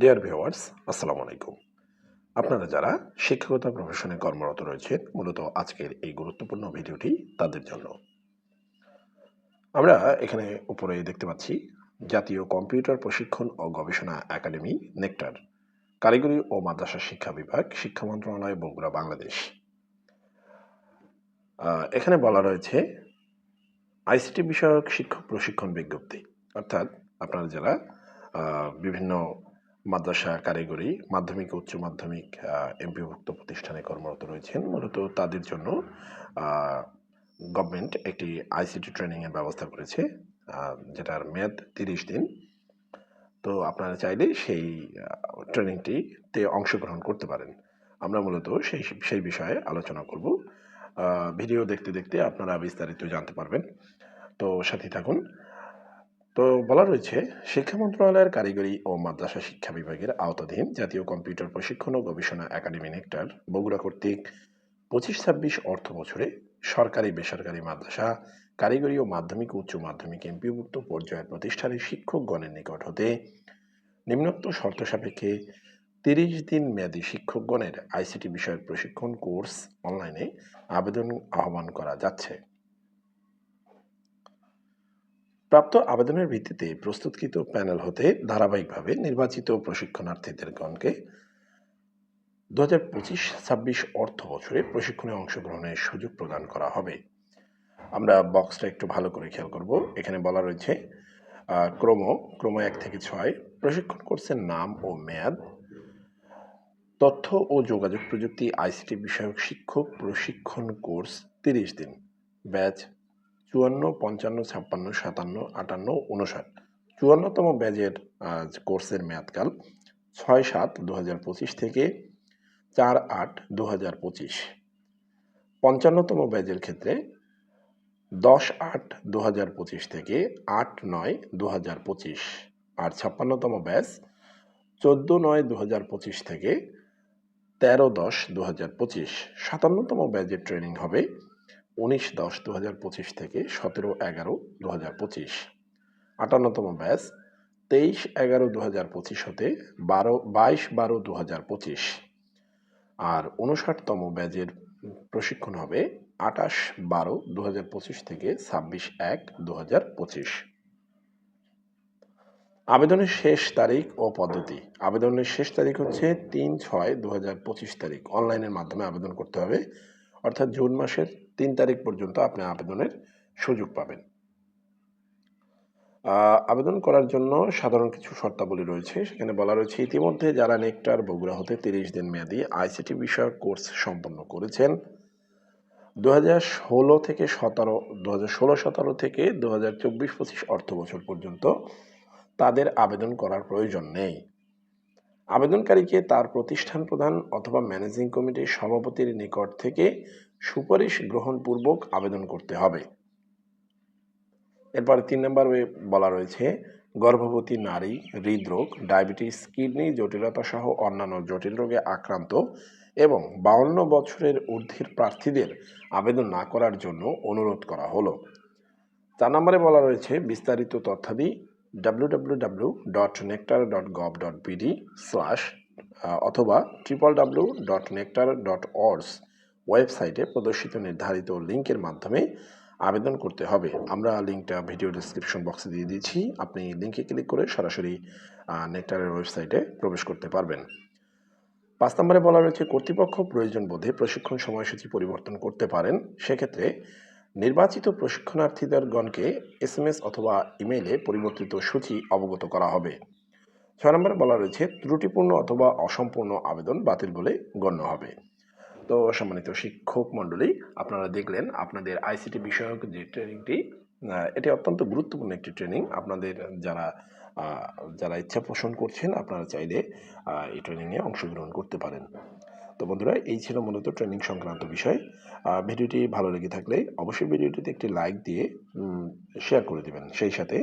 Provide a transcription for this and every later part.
Dear viewers আসসালামু আলাইকুম। আপনারা যারা শিক্ষকতা প্রফেশনে কর্মরত রয়েছেন, মূলত আজকের এই গুরুত্বপূর্ণ ভিডিওটি তাদের জন্য। আমরা এখানে উপরে দেখতে পাচ্ছি, জাতীয় কম্পিউটার প্রশিক্ষণ ও গবেষণা একাডেমি, নেকটার, কারিগরি ও মাদ্রাসা শিক্ষা বিভাগ, শিক্ষা মন্ত্রণালয়, বগুড়া, বাংলাদেশ। এখানে বলা রয়েছে, আইসিটি বিষয়ক শিক্ষক প্রশিক্ষণ বিজ্ঞপ্তি। অর্থাৎ আপনারা যারা বিভিন্ন মাদ্রাসা কারিগরি, মাধ্যমিক উচ্চ মাধ্যমিক এমপিভুক্ত প্রতিষ্ঠানে কর্মরত রয়েছেন। মূলত তাদের জন্য গভর্নমেন্ট একটি আইসিটি ট্রেনিংয়ের ব্যবস্থা করেছে যেটার মেয়াদ তিরিশ দিন। তো আপনারা চাইলে সেই ট্রেনিংটিতে অংশগ্রহণ করতে পারেন। আমরা মূলত সেই সেই বিষয়ে আলোচনা করব। ভিডিও দেখতে দেখতে আপনারা বিস্তারিত জানতে পারবেন। তো সাথে থাকুন। তো বলা রয়েছে, শিক্ষা মন্ত্রণালয়ের কারিগরি ও মাদ্রাসা শিক্ষা বিভাগের আওতাধীন জাতীয় কম্পিউটার প্রশিক্ষণ ও গবেষণা একাডেমি নেকটার বগুড়া কর্তৃক পঁচিশ ছাব্বিশ অর্থ বছরে সরকারি, বেসরকারি মাদ্রাসা, কারিগরি ও মাধ্যমিক উচ্চ মাধ্যমিক এমপিভুক্ত পর্যায়ের প্রতিষ্ঠানের শিক্ষকগণের নিকট হতে নিম্নোক্ত শর্ত সাপেক্ষে তিরিশ দিন মেয়াদী শিক্ষকগণের আইসিটি বিষয়ক প্রশিক্ষণ কোর্স অনলাইনে আবেদন আহ্বান করা যাচ্ছে। প্রাপ্ত আবেদনের ভিত্তিতে প্রস্তুতকৃত প্যানেল হতে ধারাবাহিকভাবে নির্বাচিত প্রশিক্ষণার্থীদের গণকে দু হাজার পঁচিশ ছাব্বিশ অর্থ বছরে প্রশিক্ষণে অংশগ্রহণের সুযোগ প্রদান করা হবে। আমরা বক্সটা একটু ভালো করে খেয়াল করব। এখানে বলা রয়েছে ক্রম ক্রম এক থেকে ছয়, প্রশিক্ষণ কোর্সের নাম ও মেয়াদ, তথ্য ও যোগাযোগ প্রযুক্তি, আইসিটি বিষয়ক শিক্ষক প্রশিক্ষণ কোর্স তিরিশ দিন, ব্যাচ চুয়ান্ন পঞ্চান্ন ছাপ্পান্ন সাতান্ন আটান্ন উনষাট চুয়ান্নতম ব্যাচের আহ, কোর্সের মেয়াদকাল ছয় সাত দু থেকে চার আট দু হাজার পঁচিশ। পঞ্চান্নতম ব্যাচের ক্ষেত্রে দশ আট দু হাজার পঁচিশ থেকে আট নয় দু হাজার পঁচিশ। আর ছাপ্পান্নতম ব্যাচ চোদ্দ নয় দু হাজার পঁচিশ থেকে তেরো দশ দু হাজার পঁচিশ। সাতান্নতম ব্যাচের ট্রেনিং হবে উনিশ দশ দু হাজার পঁচিশ থেকে সতেরো এগারো দু হাজার পঁচিশ। আটান্নতম ব্যাচ, তেইশ এগারো দু হাজার পঁচিশ হতে বারো, বাইশ বারো দু হাজার পঁচিশ। আর উনষাটতম ব্যাচের প্রশিক্ষণ হবে আটাশ বারো দু হাজার পঁচিশ থেকে ছাব্বিশ এক দু হাজার পঁচিশ। আবেদনের শেষ তারিখ ও পদ্ধতি। আবেদনের শেষ তারিখ হচ্ছে তিন ছয় দু হাজার পঁচিশ তারিখ। অনলাইনের মাধ্যমে আবেদন করতে হবে। অর্থাৎ জুন মাসের তিন তারিখ পর্যন্ত আপনি আবেদনের সুযোগ পাবেন। আবেদন করার জন্য সাধারণ কিছু শর্তাবলী রয়েছে। সেখানে বলা রয়েছে, ইতিমধ্যে যারা নেকটার বগুড়া হতে তিরিশ দিন মেয়াদী আইসিটি বিষয়ক কোর্স সম্পন্ন করেছেন দু ষোলো থেকে সতেরো দু হাজার ষোলো সতেরো থেকে দু হাজার চব্বিশ পঁচিশ অর্থ বছর পর্যন্ত তাদের আবেদন করার প্রয়োজন নেই। আবেদনকারীকে তার প্রতিষ্ঠান প্রধান অথবা ম্যানেজিং কমিটির সভাপতির নিকট থেকে সুপারিশ গ্রহণপূর্বক আবেদন করতে হবে। এরপরে তিন নম্বরে বলা রয়েছে, গর্ভবতী নারী হৃদরোগ, ডায়াবেটিস, কিডনি জটিলতা সহ অন্যান্য জটিল রোগে আক্রান্ত এবং বাউন্ন বছরের ঊর্ধ্বের প্রার্থীদের আবেদন না করার জন্য অনুরোধ করা হলো। চার নম্বরে বলা রয়েছে, বিস্তারিত তথ্যাদি W dot dot dot BD slash অথবা triple W dot nectar dot org ওয়েবসাইটে প্রদর্শিত নির্ধারিত লিঙ্কের মাধ্যমে আবেদন করতে হবে। আমরা লিঙ্কটা ভিডিও ডিসক্রিপশন বক্সে দিয়ে দিয়েছি। আপনি লিঙ্কে ক্লিক করে সরাসরি নেকটারের ওয়েবসাইটে প্রবেশ করতে পারবেন। পাঁচ নম্বরে বলা রয়েছে কর্তৃপক্ষ প্রয়োজন বোধে প্রশিক্ষণ সময়সূচি পরিবর্তন করতে পারেন। সেক্ষেত্রে নির্বাচিত প্রশিক্ষণার্থীদের গণকে এস এম এস অথবা ইমেইলে পরিবর্তিত সূচি অবগত করা হবে। ছয় নম্বরে বলা রয়েছে ত্রুটিপূর্ণ অথবা অসম্পূর্ণ আবেদন বাতিল বলে গণ্য হবে। তো সম্মানিত শিক্ষক মণ্ডলী, আপনারা দেখলেন আপনাদের আইসিটি বিষয়ক যে ট্রেনিংটি এটি অত্যন্ত গুরুত্বপূর্ণ একটি ট্রেনিং। আপনাদের যারা যারা ইচ্ছা পোষণ করছেন, আপনারা চাইলে এই ট্রেনিংয়ে অংশগ্রহণ করতে পারেন। তো বন্ধুরা, এই ছিল মূলত ট্রেনিং সংক্রান্ত বিষয়। ভিডিওটি ভালো লেগে থাকলে অবশ্যই ভিডিওটিতে একটি লাইক দিয়ে শেয়ার করে দেবেন। সেই সাথে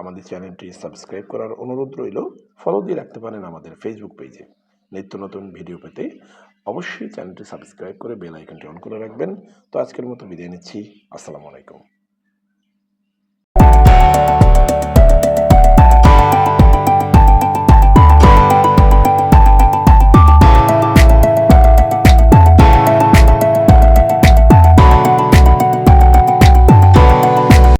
আমাদের চ্যানেলটি সাবস্ক্রাইব করার অনুরোধ রইল। ফলো দিয়ে রাখতে পারেন আমাদের ফেসবুক পেজে নিত্য নতুন ভিডিও পেতে অবশ্যই চ্যানেলটি সাবস্ক্রাইব করে বেল আইকনটি অন করে রাখবেন। তো আজকের মতো বিদায় নিচ্ছি। আসসালামু আলাইকুম।